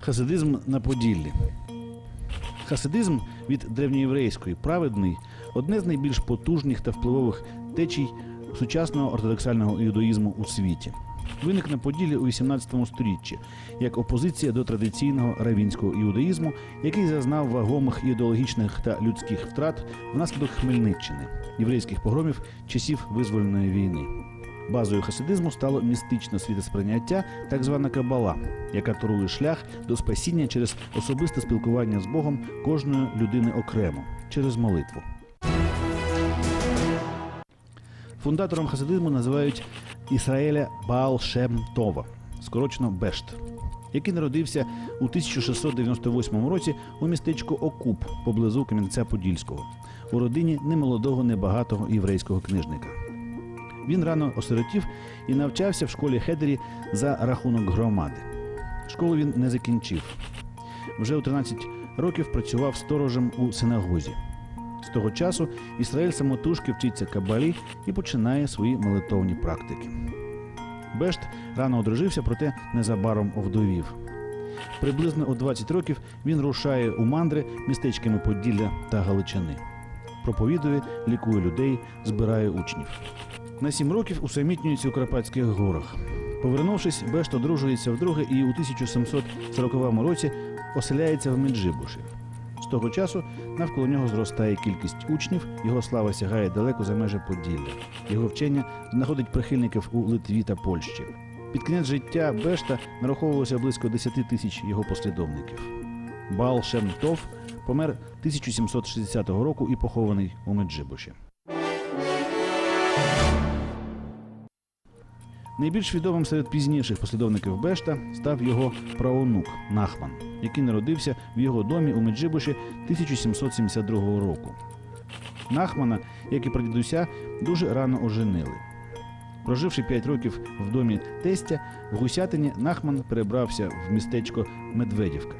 Хасидизм на Поділлі. Хасидизм від древньоєврейської праведний одне з найбільш потужних та впливових течій сучасного ортодоксального іудаїзму у світі. Виник на Поділлі у 18 сторіччі як опозиція до традиційного равінського іудаїзму, який зазнав вагомих ідеологічних та людських втрат внаслідок Хмельниччини, єврейських погромів часів визвольної війни. Базою хасидизму стало містичне світосприйняття, так звана кабала, яка торує шлях до спасіння через особисте спілкування з Богом кожної людини окремо через молитву. Фундатором хасидизму називають Ісраїля Баал Шем Това, скорочено Бешт, який народився у 1698 році у містечку Окуп поблизу Кам'янця-Подільського, у родині немолодого небагатого єврейського книжника. Він рано осиротів і навчався в школі Хедері за рахунок громади. Школу він не закінчив. Вже у 13 років працював сторожем у синагозі. З того часу Ісраїль самотужки вчиться кабалі і починає свої молитовні практики. Бешт рано одружився, проте незабаром овдовів. Приблизно у 20 років він рушає у мандри містечками Поділля та Галичини. Проповідує, лікує людей, збирає учнів. На сім років усамітнюється у Карпатських горах. Повернувшись, Бешт одружується вдруге і у 1740 році оселяється в Меджибуші. З того часу навколо нього зростає кількість учнів, його слава сягає далеко за межі Поділля. Його вчення знаходить прихильників у Литві та Польщі. Під кінець життя Бешта нараховувалося близько 10 тисяч його послідовників. Баал Шем Тов помер 1760 року і похований у Меджибуші. Найбільш відомим серед пізніших послідовників Бешта став його праонук Нахман, який народився в його домі у Меджибуші 1772 року. Нахмана, як і прадідуся, дуже рано оженили. Проживши 5 років в домі тестя, в Гусятині Нахман перебрався в містечко Медведівка.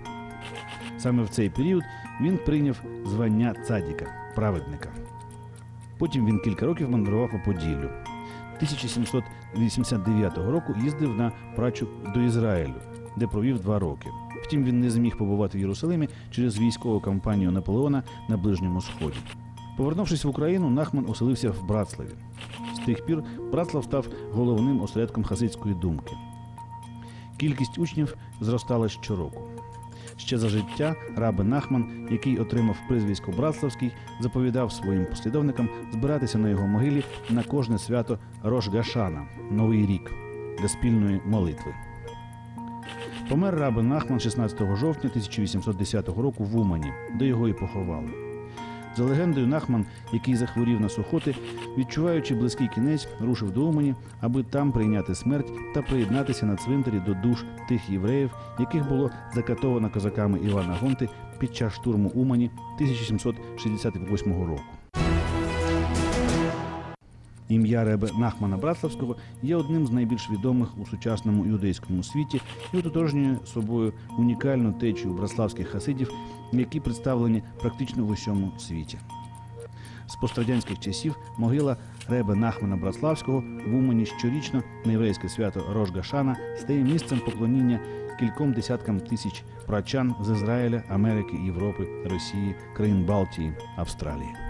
Саме в цей період він прийняв звання цадіка, праведника. Потім він кілька років мандрував по Поділлю. 1789 року їздив на працю до Ізраїлю, де провів два роки. Втім, він не зміг побувати в Єрусалимі через військову кампанію Наполеона на Ближньому Сході. Повернувшись в Україну, Нахман оселився в Братславі. З тих пір Братслав став головним осередком хасидської думки. Кількість учнів зростала щороку. Ще за життя раби Нахман, який отримав призвисько Братславський, заповідав своїм послідовникам збиратися на його могилі на кожне свято Рожгашана Новий рік для спільної молитви. Помер раби Нахман 16 жовтня 1810 року в Умані, де його і поховали. За легендою, Нахман, який захворів на сухоти, відчуваючи близький кінець, рушив до Умані, аби там прийняти смерть та приєднатися на цвинтарі до душ тих євреїв, яких було закатовано козаками Івана Гонти під час штурму Умані 1768 року. Ім'я Ребе Нахмана Братславського є одним з найбільш відомих у сучасному іудейському світі і ототожнює собою унікальну течію братславських хасидів, які представлені практично в усьому світі. З пострадянських часів могила Ребе Нахмана Братславського в Умані щорічно на єврейське свято Рош Гашана стає місцем поклоніння кільком десяткам тисяч прачан з Ізраїля, Америки, Європи, Росії, країн Балтії, Австралії.